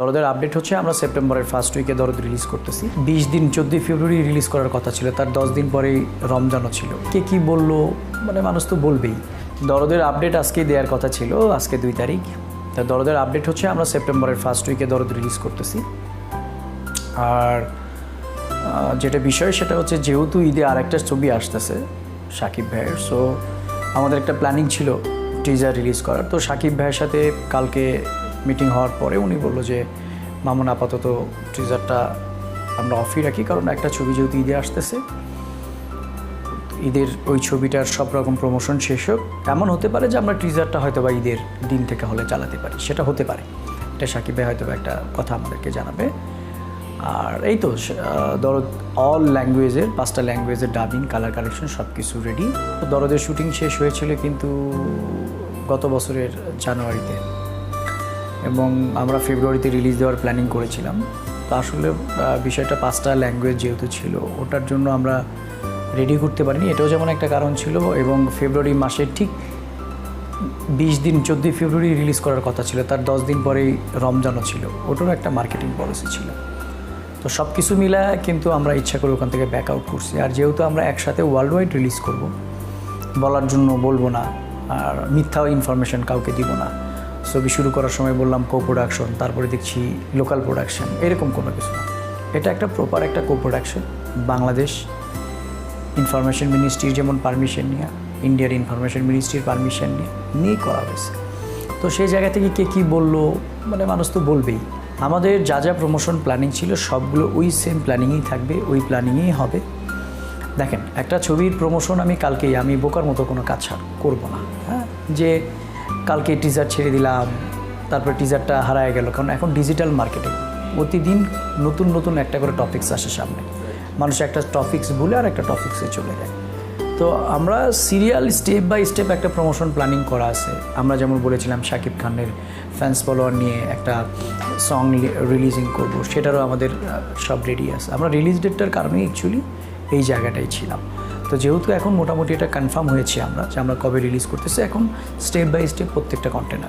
দরদের update হচ্ছে, আমরা সেপ্টেম্বরের ফার্স্ট উইকে দরদ রিলিজ করতেছি। বিশ দিন চোদ্দই ফেব্রুয়ারি রিলিজ করার কথা ছিল, তার দশ দিন পরেই রমজানও ছিল। কে কি বলল মানে মানুষ তো বলবেই। দরদের আপডেট আজকেই দেওয়ার কথা ছিল, আজকে দুই তারিখ। তা দরদের আপডেট হচ্ছে, আমরা সেপ্টেম্বরের ফার্স্ট উইকে দরদ রিলিজ করতেছি। আর যেটা বিষয়, সেটা হচ্ছে যেহেতু ঈদে আরেকটা ছবি আসতেছে, সাকিব ভাইয়ের সো আমাদের একটা প্ল্যানিং ছিল টিজার রিলিজ করার। তো সাকিব ভাইয়ের সাথে কালকে মিটিং হওয়ার পরে উনি বলল যে, মামুন, আপাতত টিজারটা আমরা অফই রাখি, কারণ একটা ছবি যেহেতু ঈদে আসতেছে, ঈদের ওই ছবিটার সব রকম প্রমোশন শেষ হোক। এমন হতে পারে যে আমরা টিজারটা হয়তো বা ঈদের দিন থেকে হলে চালাতে পারি, সেটা হতে পারে। এটা সাকিব হয়তো একটা কথা আমাদেরকে জানাবে। আর এই তো দরদ অল ল্যাঙ্গুয়েজের পাঁচটা ল্যাঙ্গুয়েজের ডাবিং কালার কালেকশন সব কিছু রেডি দরদের শুটিং শেষ হয়েছিল কিন্তু গত বছরের জানুয়ারিতে। এবং আমরা ফেব্রুয়ারিতে রিলিজ দেওয়ার প্ল্যানিং করেছিলাম। তো আসলে বিষয়টা পাঁচটা ল্যাঙ্গুয়েজ যেহেতু ছিল, ওটার জন্য আমরা রেডি করতে পারিনি। এটাও যেমন একটা কারণ ছিল এবং ফেব্রুয়ারি মাসের ঠিক বিশ দিন, চোদ্দোই ফেব্রুয়ারি রিলিজ করার কথা ছিল, তার দশ দিন পরেই রমজানও ছিল। ওটারও একটা মার্কেটিং পলিসি ছিল। তো সব কিছু মিলায় কিন্তু আমরা ইচ্ছা করে ওখান থেকে ব্যাক আউট করছি। আর যেহেতু আমরা একসাথে ওয়ার্ল্ড ওয়াইড রিলিজ করব, বলার জন্য বলব না, আর মিথ্যাও ইনফরমেশন কাউকে দিব না। ছবি শুরু করার সময় বললাম কো প্রোডাকশন তারপরে দেখছি লোকাল প্রোডাকশন এরকম কোনো কিছু না। এটা একটা প্রপার একটা কো প্রোডাকশন বাংলাদেশ ইনফরমেশন মিনিস্ট্রির যেমন পারমিশন নিয়ে ইন্ডিয়ার ইনফরমেশন মিনিস্ট্রির পারমিশন নিয়ে নিয়ে করা হয়েছে। তো সেই জায়গা থেকে কে কী বলল মানে মানুষ তো বলবেই। আমাদের যা যা প্রমোশন প্ল্যানিং ছিল, সবগুলো ওই সেম প্ল্যানিংই থাকবে, ওই প্ল্যানিংই হবে। দেখেন, একটা ছবির প্রমোশন আমি কালকেই, আমি বোকার মতো কোনো কাজ করব না হ্যাঁ? যে কালকে টিজার ছেড়ে দিলাম, তারপর টিজারটা হারায় গেল, কারণ এখন ডিজিটাল মার্কেটিং প্রতিদিন নতুন নতুন একটা করে টপিক্স আসে সামনে। মানুষ একটা টপিক্স ভুলে আর একটা টপিক্সে চলে যায়। তো আমরা সিরিয়াল স্টেপ বাই স্টেপ একটা প্রমোশন প্ল্যানিং করা আছে। আমরা যেমন বলেছিলাম শাকিব খানের ফ্যান্স ফলোয়ার নিয়ে একটা সং রিলিজিং করব, সেটারও আমাদের সব রেডি আছে। আমরা রিলিজ ডেটটার কারণেই অ্যাকচুয়ালি এই জায়গাটাই ছিলাম। তো যেহেতু এখন মোটামুটি এটা কনফার্ম হয়েছে আমরা যে আমরা কবে রিলিজ করতেছি, এখন স্টেপ বাই স্টেপ প্রত্যেকটা কন্টেন্ট